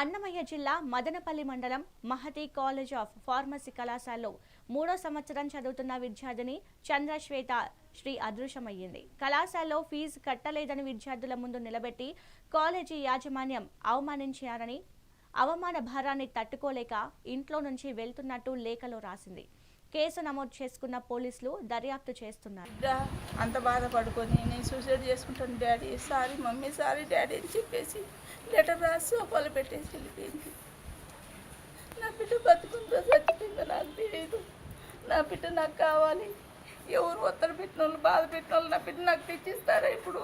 అన్నమయ్య జిల్లా మదనపల్లి మండలం Mahathi college of pharmacy కళాశాలలో మూడో సంవత్సరం చదువుతున్న విద్యార్థిని చంద్రశ్వేత శ్రీ అదృశ్యమయ్యింది. కళాశాలలో ఫీజు కట్టలేదని విద్యార్థుల ముందు నిలబెట్టి కాలేజీ యాజమాన్యం అవమానించారని అవమాన భారాన్ని తట్టుకోలేక ఇంట్లో నుంచి వెళ్తున్నట్టు లేఖలో రాసింది. కేసు నమోదు చేసుకున్న పోలీసులు దర్యాప్తు చేస్తున్నారు. బిడ్డ అంత బాధపడుకొని నేను సూసైడ్ చేసుకుంటాను daddy. Sorry mummy sorry daddy అని చెప్పేసి లెటర్ రాసి సోఫాలో పెట్టేసి వెళ్ళిపోయింది. నా బిడ్డ బతుకుందో చచ్చిపోయిందో నాకు తెలియదు నా బిడ్డ నాకు కావాలి. ఎవరు ఒత్తిడి పెట్టిన వాళ్ళు బాధ పెట్టిన వాళ్ళు నా బిడ్డ నాకు తెచ్చిస్తారా ఇప్పుడు?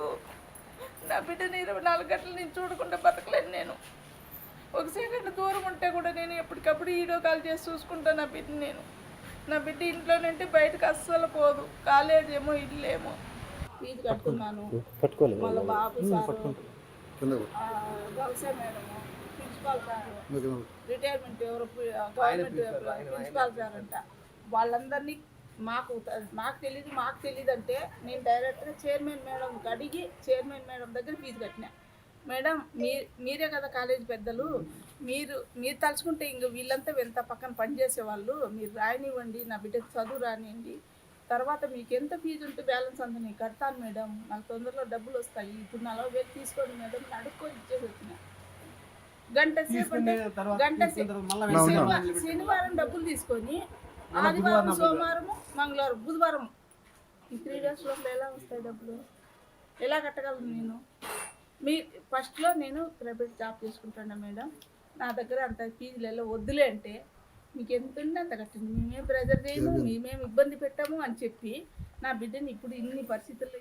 నా బిడ్డని ఇరవై నాలుగు గంటలు నేను చూడకుండా బతకలేను నేను. ఒక సెకండ్ దూరం ఉంటే కూడా నేను ఎప్పటికప్పుడు వీడియో కాల్ చేసి చూసుకుంటాను నా బిడ్డని నేను. నా బిడ్డ ఇంట్లో నుండి బయటకు అస్సలు పోదు. కాలేజ్ ఏమో ఇల్లు ఏమో ఫీజు కట్టుకున్నాను. వాళ్ళ బాబు sir. Madam principal sir. Retirement ఎవరు గవర్నమెంట్ ప్రిన్సిపాల్ సార్ అంట వాళ్ళందరినీ మాకు మాకు తెలియదు మాకు తెలియదు అంటే నేను డైరెక్ట్గా చైర్మన్ మేడంకి అడిగి చైర్మన్ మేడం దగ్గర ఫీజు కట్టినా. మేడం మీ మీరే కదా కాలేజీ పెద్దలు. మీరు మీరు తలుచుకుంటే ఇంక వీళ్ళంతా వెళ్తా పక్కన పనిచేసే వాళ్ళు. మీరు రాయనివ్వండి నా బిడ్డకు చదువు రానివ్వండి తర్వాత మీకు ఎంత ఫీజు ఉంటే బ్యాలెన్స్ అంత నేను కడతాను మేడం. నాకు తొందరలో డబ్బులు వస్తాయి. ఇప్పుడు నలభై వేలు తీసుకోండి మేడం అడుక్కొని ఇచ్చేసి వచ్చిన గంట సేపు. గంట శనివారం డబ్బులు తీసుకొని ఆదివారం సోమవారం మంగళవారం బుధవారం. ఈ త్రీ డేస్ లోపల ఎలా వస్తాయి డబ్బులు? ఎలా కట్టగలను నేను? మీ ఫస్ట్లో నేను ప్రైవేట్ జాబ్ చేసుకుంటాను మేడం? నా దగ్గర అంత ఫీజులు ఎలా వద్దులే అంటే మీకు ఎంత ఉంటే అంత కట్టండి. మేమేం ప్రెజర్ చేయము మేమేం ఇబ్బంది పెట్టాము అని చెప్పి నా బిడ్డని ఇప్పుడు ఇన్ని పరిస్థితుల్లో